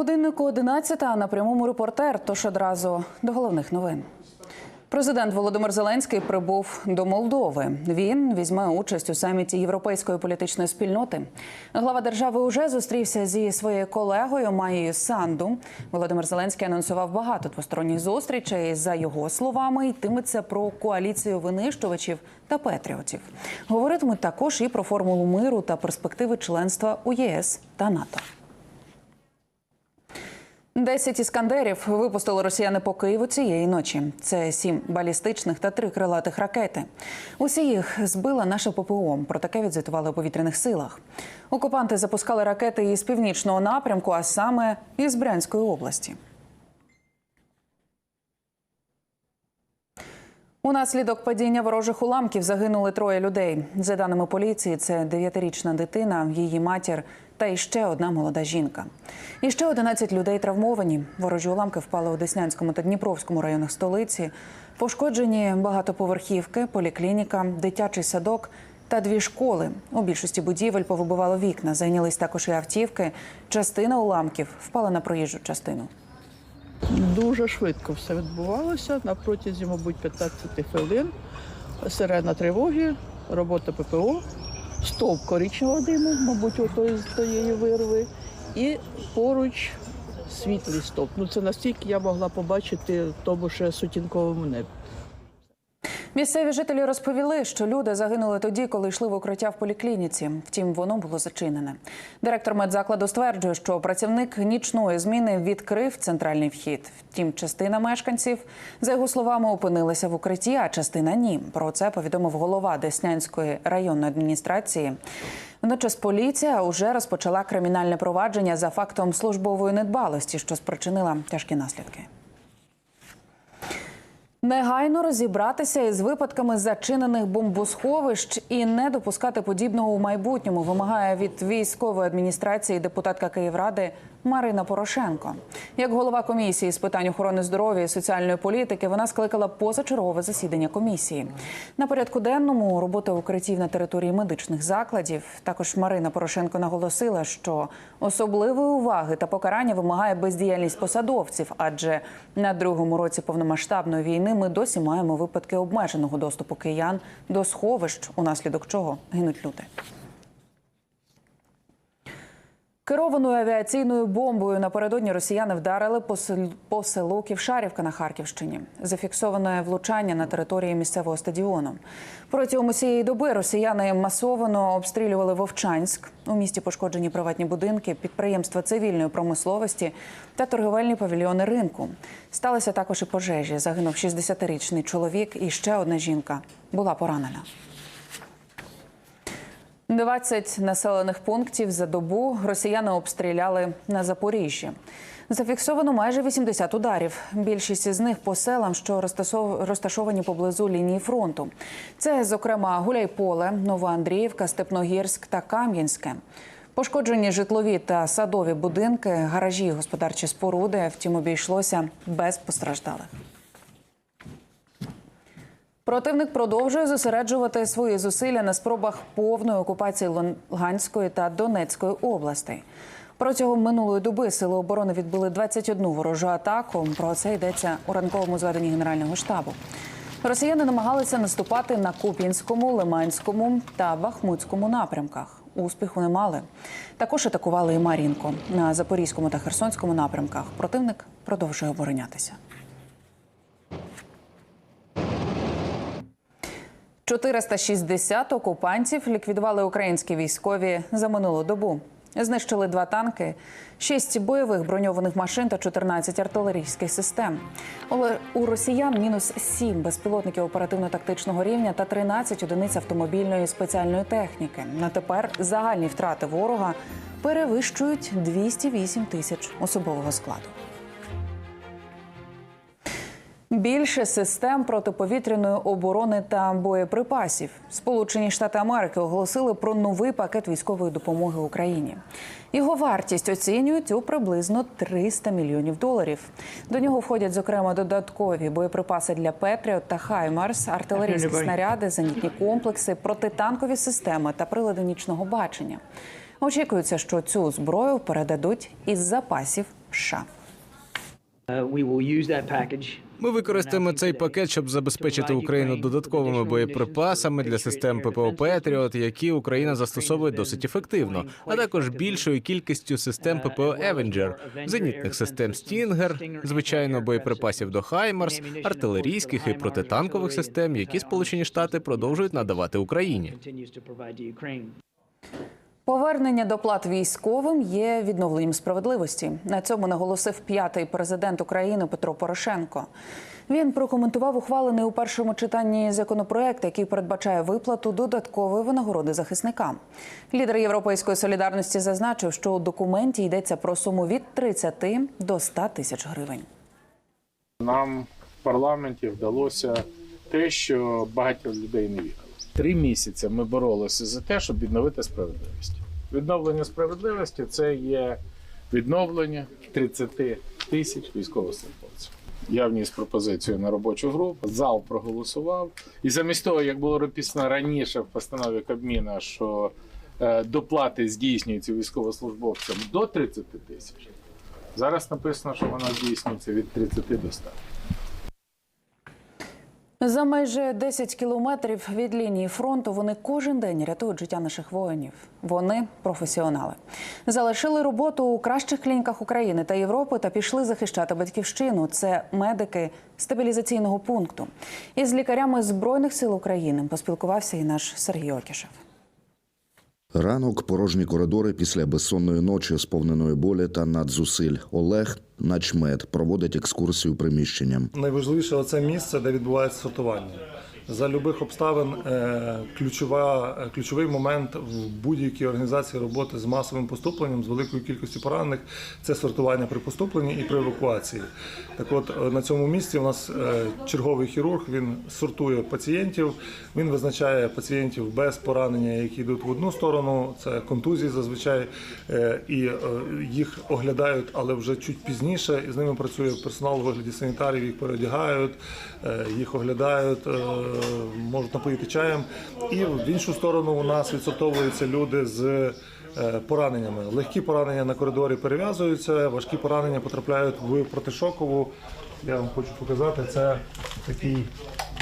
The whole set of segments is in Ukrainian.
Годиннику 11 на прямому репортер. Тож одразу до головних новин. Президент Володимир Зеленський прибув до Молдови. Він візьме участь у саміті європейської політичної спільноти. Глава держави уже зустрівся зі своєю колегою Маєю Санду. Володимир Зеленський анонсував багато двосторонніх зустрічей. За його словами, йтиметься про коаліцію винищувачів та патріотів. Говоритимуть також і про формулу миру та перспективи членства у ЄС та НАТО. Десять іскандерів випустили росіяни по Києву цієї ночі. Це сім балістичних та три крилатих ракети. Усі їх збила наша ППО. Про таке відзвітували у повітряних силах. Окупанти запускали ракети із північного напрямку, а саме із Брянської області. Унаслідок падіння ворожих уламків загинули троє людей. За даними поліції, це дев'ятирічна дитина, її матір та іще одна молода жінка. І ще 11 людей травмовані. Ворожі уламки впали у Деснянському та Дніпровському районах столиці. Пошкоджені багатоповерхівки, поліклініка, дитячий садок та дві школи. У більшості будівель повибивало вікна. Зайнялись також і автівки. Частина уламків впала на проїжджу частину. Дуже швидко все відбувалося на протязі, мабуть, 15 хвилин. Сирена тривоги, робота ППО, стовп коричневого диму, мабуть, отої з тієї вирви, і поруч світлий стовп. Ну це настільки я могла побачити в тому ще сутінковому небі. Місцеві жителі розповіли, що люди загинули тоді, коли йшли в укриття в поліклініці. Втім, воно було зачинене. Директор медзакладу стверджує, що працівник нічної зміни відкрив центральний вхід. Втім, частина мешканців, за його словами, опинилася в укритті, а частина ні. Про це повідомив голова Деснянської районної адміністрації. Водночас поліція вже розпочала кримінальне провадження за фактом службової недбалості, що спричинила тяжкі наслідки. Негайно розібратися із випадками зачинених бомбосховищ і не допускати подібного у майбутньому вимагає від військової адміністрації депутатка Київради Марина Порошенко. Як голова комісії з питань охорони здоров'я і соціальної політики, вона скликала позачергове засідання комісії. На порядку денному робота укриттів на території медичних закладів. Також Марина Порошенко наголосила, що особливої уваги та покарання вимагає бездіяльність посадовців, адже на другому році повномасштабної війни ми досі маємо випадки обмеженого доступу киян до сховищ, унаслідок чого гинуть люди. Керованою авіаційною бомбою напередодні росіяни вдарили по сел- по селу Ківшарівка на Харківщині. Зафіксоване влучання на території місцевого стадіону. Протягом усієї доби росіяни масово обстрілювали Вовчанськ. У місті пошкоджені приватні будинки, підприємства цивільної промисловості та торговельні павільйони ринку. Сталися також і пожежі. Загинув 60-річний чоловік, і ще одна жінка була поранена. 20 населених пунктів за добу росіяни обстріляли на Запоріжжі. Зафіксовано майже 80 ударів. Більшість із них по селам, що розташовані поблизу лінії фронту. Це, зокрема, Гуляйполе, Новоандріївка, Степногірськ та Кам'янське. Пошкоджені житлові та садові будинки, гаражі, господарчі споруди. Втім, обійшлося без постраждалих. Противник продовжує зосереджувати свої зусилля на спробах повної окупації Луганської та Донецької областей. Протягом минулої доби сили оборони відбили 21 ворожу атаку. Про це йдеться у ранковому зведенні Генерального штабу. Росіяни намагалися наступати на Куп'янському, Лиманському та Бахмутському напрямках. Успіху не мали. Також атакували і Мар'їнко на Запорізькому та Херсонському напрямках. Противник продовжує оборонятися. 460 окупантів ліквідували українські військові за минулу добу. Знищили два танки, шість бойових броньованих машин та 14 артилерійських систем. Але у росіян мінус 7 безпілотників оперативно-тактичного рівня та 13 одиниць автомобільної спеціальної техніки. На тепер загальні втрати ворога перевищують 208 тисяч особового складу. Більше систем протиповітряної оборони та боєприпасів. Сполучені Штати Америки оголосили про новий пакет військової допомоги Україні. Його вартість оцінюють у приблизно 300 мільйонів доларів. До нього входять зокрема додаткові боєприпаси для Петріот та Хаймарс, артилерійські снаряди, зенітні комплекси, протитанкові системи та прилади нічного бачення. Очікується, що цю зброю передадуть із запасів США. Uh, we will use that package. Ми використаємо цей пакет, щоб забезпечити Україну додатковими боєприпасами для систем ППО Петріот, які Україна застосовує досить ефективно, а також більшою кількістю систем ППО Евенджер, зенітних систем Стінгер, звичайно, боєприпасів до Хаймарс, артилерійських і протитанкових систем, які Сполучені Штати продовжують надавати Україні. Повернення доплат військовим є відновленням справедливості. На цьому наголосив п'ятий президент України Петро Порошенко. Він прокоментував ухвалений у першому читанні законопроект, який передбачає виплату додаткової винагороди захисникам. Лідер Європейської солідарності зазначив, що у документі йдеться про суму від 30 до 100 тисяч гривень. Нам в парламенті вдалося те, що багато людей не вірили. Три місяці ми боролися за те, щоб відновити справедливість. Відновлення справедливості це є відновлення 30 тисяч військовослужбовців. Я вніс пропозицію на робочу групу, зал проголосував. І замість того, як було написано раніше в постанові Кабміна, що е, доплати здійснюються військовослужбовцям до 30 тисяч, зараз написано, що вона здійснюється від 30 до 100. За майже 10 кілометрів від лінії фронту вони кожен день рятують життя наших воїнів. Вони професіонали. Залишили роботу у кращих клініках України та Європи та пішли захищати батьківщину. Це медики стабілізаційного пункту. Із лікарями збройних сил України поспілкувався і наш Сергій Окішев. Ранок, порожні коридори після безсонної ночі, сповненої болі та надзусиль. Олег Начмет проводить екскурсію приміщенням. Найважливіше це місце, де відбувається сортування. За любих обставин е, ключова, е, ключовий момент в будь-якій організації роботи з масовим поступленням, з великою кількістю поранених це сортування при поступленні і при евакуації. Так от е, на цьому місці у нас черговий хірург, він сортує пацієнтів, він визначає пацієнтів без поранення, які йдуть в одну сторону, це контузії зазвичай, і їх оглядають, але вже чуть пізніше. І з ними працює персонал у вигляді санітарів, їх переодягають, їх оглядають, можуть напоїти чаєм. І в іншу сторону у нас відсортовуються люди з е, пораненнями. Легкі поранення на коридорі перев'язуються, важкі поранення потрапляють в протишокову. Я вам хочу показати, це такий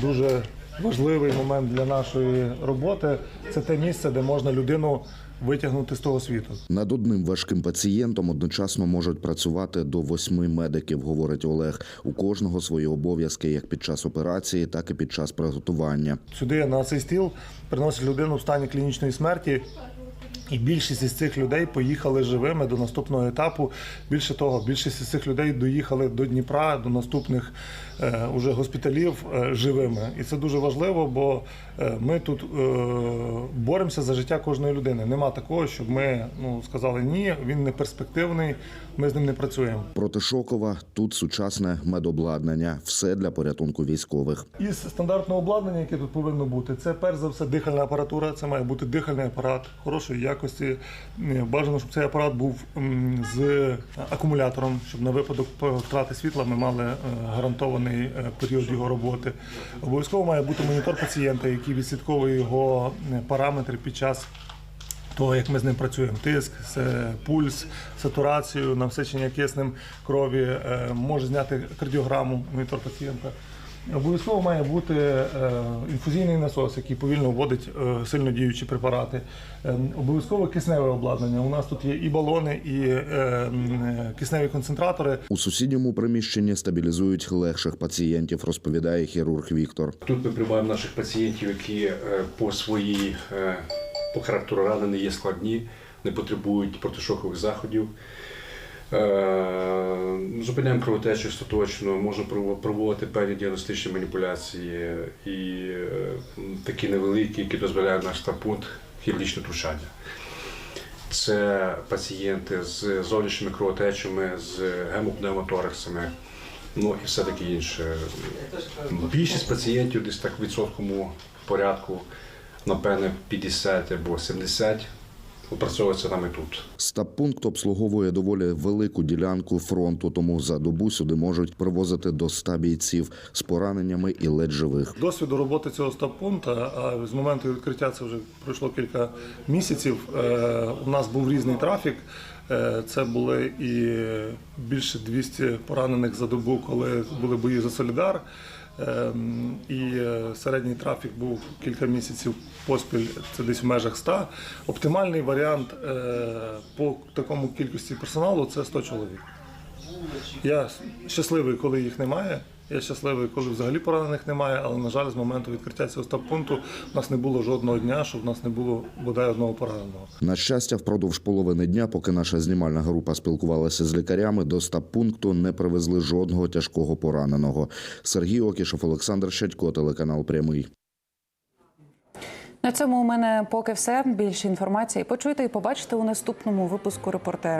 дуже важливий момент для нашої роботи. Це те місце, де можна людину витягнути з того світу. Над одним важким пацієнтом одночасно можуть працювати до восьми медиків, говорить Олег. У кожного свої обов'язки як під час операції, так і під час приготування. Сюди на цей стіл приносять людину в стані клінічної смерті. І більшість із цих людей поїхали живими до наступного етапу. Більше того, більшість із цих людей доїхали до Дніпра, до наступних е, уже госпіталів е, живими. І це дуже важливо, бо е, ми тут е, боремося за життя кожної людини. Нема такого, щоб ми ну, сказали ні, він не перспективний, ми з ним не працюємо. Протишокова тут сучасне медобладнання, все для порятунку військових. Із стандартного обладнання, яке тут повинно бути, це перш за все дихальна апаратура. Це має бути дихальний апарат хорошої якості. Е, Бажано, щоб цей апарат був з акумулятором, щоб на випадок втрати світла ми мали е, гарантований е, період його роботи. Обов'язково має бути монітор пацієнта, який відслідковує його параметри під час того, як ми з ним працюємо, тиск, пульс, сатурацію, насичення киснем крові, може зняти кардіограму монітор пацієнта. Обов'язково має бути е, інфузійний насос, який повільно вводить е, сильно діючі препарати. Е, Обов'язково кисневе обладнання. У нас тут є і балони, і е, кисневі концентратори. У сусідньому приміщенні стабілізують легших пацієнтів, розповідає хірург Віктор. Тут ми приймаємо наших пацієнтів, які по своїй по характеру рани не є складні, не потребують протишокових заходів. Е, Зупиняємо кровотечу остаточно, можна проводити певні діагностичні маніпуляції і е, такі невеликі, які дозволяють наш стапункт хірургічне втручання. Це пацієнти з зовнішніми кровотечами, з гемопневмотораксами, ну і все таке інше. Більшість пацієнтів десь так в відсотковому порядку, напевне, 50 або 70 опрацьовується нами тут. Стаб-пункт обслуговує доволі велику ділянку фронту, тому за добу сюди можуть привозити до 100 бійців з пораненнями і ледь живих. Досвіду роботи цього стаб-пункта, а з моменту відкриття це вже пройшло кілька місяців. е, У нас був різний трафік. Е, Це були і більше 200 поранених за добу, коли були бої за Солідар. Ем, І е, середній трафік був кілька місяців поспіль, це десь в межах 100. Оптимальний варіант е, по такому кількості персоналу це 100 чоловік. Я щасливий, коли їх немає. Я щасливий, коли взагалі поранених немає, але, на жаль, з моменту відкриття цього стаб-пункту у нас не було жодного дня, щоб в нас не було бодай одного пораненого. На щастя, впродовж половини дня, поки наша знімальна група спілкувалася з лікарями, до стаб-пункту не привезли жодного тяжкого пораненого. Сергій Окішов, Олександр Щадько, телеканал Прямий. На цьому у мене поки все. Більше інформації почуйте і побачите у наступному випуску репортера.